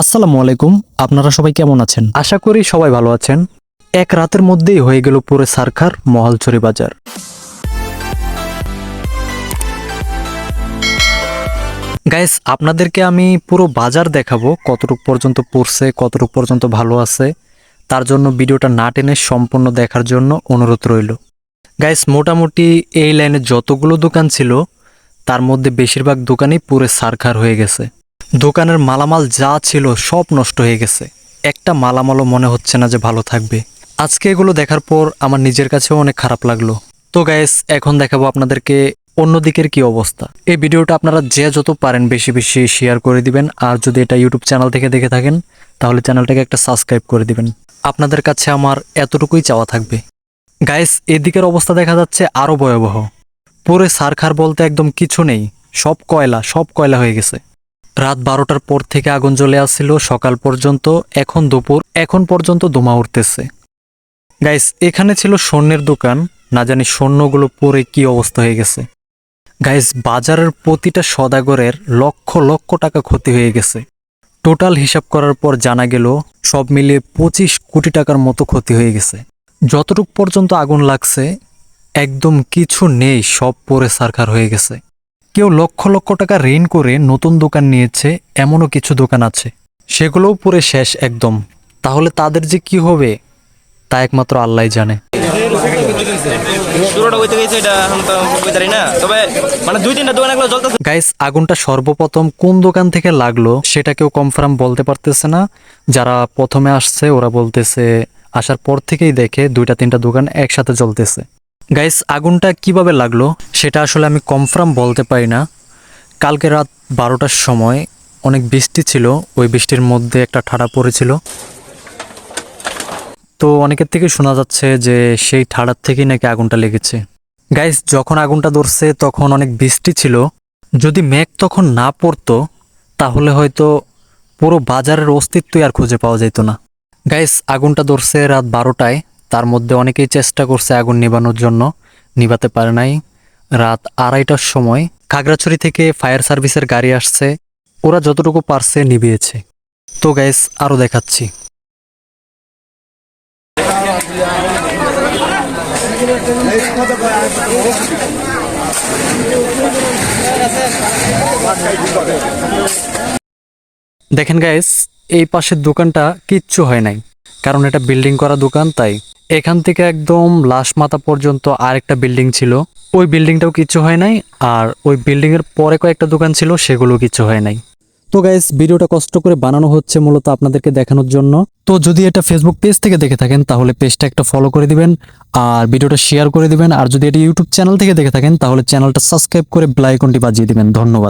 আসসালামু আলাইকুম, আপনারা সবাই কেমন আছেন? আশা করি সবাই ভালো আছেন। এক রাতের মধ্যেই হয়ে গেল পুরো সারখার মহালছড়ি বাজার। গাইস আপনাদেরকে আমি পুরো বাজার দেখাবো, কতটুক পর্যন্ত পড়ছে, কতটুক পর্যন্ত ভালো আছে। তার জন্য ভিডিওটা না টেনে সম্পূর্ণ দেখার জন্য অনুরোধ রইল। গাইস মোটামুটি এই লাইনে যতগুলো দোকান ছিল, তার মধ্যে বেশিরভাগ দোকানই পুরো সারখার হয়ে গেছে। দোকানের মালামাল যা ছিল সব নষ্ট হয়ে গেছে। একটা মালামালও মনে হচ্ছে না যে ভালো থাকবে। আজকে এগুলো দেখার পর আমার নিজের কাছেও অনেক খারাপ লাগল। তো গাইস এখন দেখাবো আপনাদেরকে অন্য দিকের কি অবস্থা। এই ভিডিওটা আপনারা যে যত পারেন বেশি বেশি শেয়ার করে দিবেন। আর যদি এটা ইউটিউব চ্যানেল থেকে দেখে থাকেন, তাহলে চ্যানেলটাকে একটা সাবস্ক্রাইব করে দিবেন। আপনাদের কাছে আমার এতটুকুই চাওয়া থাকবে। গাইস এদিকের অবস্থা দেখা যাচ্ছে আরও ভয়াবহ। পুরো সারখার বলতে একদম কিছু নেই। সব কয়লা সব কয়লা হয়ে গেছে। রাত বারোটার পর থেকে আগুন জ্বলে আসছিল, সকাল পর্যন্ত, এখন দুপুর, এখন পর্যন্ত ধোঁয়া উঠতেছে। গাইস, এখানে ছিল স্বর্ণের দোকান, না জানি স্বর্ণগুলো পরে কি অবস্থা হয়ে গেছে। গাইস, বাজারের প্রতিটা সদাগরের লক্ষ লক্ষ টাকা ক্ষতি হয়ে গেছে। টোটাল হিসাব করার পর জানা গেল, সব মিলিয়ে পঁচিশ কোটি টাকার মতো ক্ষতি হয়ে গেছে। যতটুক পর্যন্ত আগুন লাগছে, একদম কিছু নেই, সব পরে সারখার হয়ে গেছে। কেউ লক্ষ লক্ষ টাকা ঋণ করে নতুন দোকান নিয়েছে এমনও কিছু দোকান আছে। সেগুলোও পুরে শেষ একদম। তাহলে তাদের যে কি হবে তা একমাত্র আল্লাহ জানে। তবে মানে গাইস আগুনটা সর্বপ্রথম কোন দোকান থেকে লাগল সেটা কেউ কনফার্ম বলতে পারতেছে না। যারা প্রথমে আসছে ওরা বলতেছে আসার পর থেকেই দেখে দুইটা তিনটা দোকান একসাথে জ্বলতেছে গাইস আগুনটা কীভাবে লাগল সেটা আসলে আমি কনফার্ম বলতে পারি না। কালকে রাত বারোটার সময় অনেক বৃষ্টি ছিল, ওই বৃষ্টির মধ্যে একটা ঠাড়া পড়েছিল। তো অনেকের থেকে শোনা যাচ্ছে যে সেই ঠাড়ার থেকেই নাকি আগুনটা লেগেছে। গাইস যখন আগুনটা ধরছে তখন অনেক বৃষ্টি ছিল। যদি মেঘ তখন না পড়তো, তাহলে হয়তো পুরো বাজারের অস্তিত্বই আর খুঁজে পাওয়া যেত না। গাইস আগুনটা ধরছে রাত বারোটায়। তার মধ্যে অনেকেই চেষ্টা করছে আগুন নিবানোর জন্য। নিভাতে পারে নাই। রাত আড়াইটার সময় খাগড়াছড়ি থেকে ফায়ার সার্ভিসের গাড়ি আসছে। ওরা যতটুকু পারছে নিভিয়েছে। তো গাইস আরও দেখাচ্ছি। দেখেন গাইস এই পাশের দোকানটা কিচ্ছু হয় নাই। কারণ এটা বিল্ডিং করা দোকান, তাই এখান থেকে একদম লাশ মাথা পর্যন্ত আরেকটা বিল্ডিং ছিল। ওই বিল্ডিংটাও কিচ্ছু হয় নাই, আর ওই বিল্ডিং এর পরে কয়েকটা দোকান ছিল, সেগুলো কিছু হয় নাই। তো গাইস ভিডিওটা কষ্ট করে বানানো হচ্ছে মূলত আপনাদেরকে দেখানোর জন্য। তো যদি এটা ফেসবুক পেজ থেকে দেখে থাকেন, তাহলে পেজটা একটা ফলো করে দিবেন, আর ভিডিওটা শেয়ার করে দিবেন, আর যদি এটা ইউটিউব চ্যানেল থেকে দেখে থাকেন, তাহলে চ্যানেলটা সাবস্ক্রাইব করে বেল আইকনটি বাজিয়ে দিবেন। ধন্যবাদ।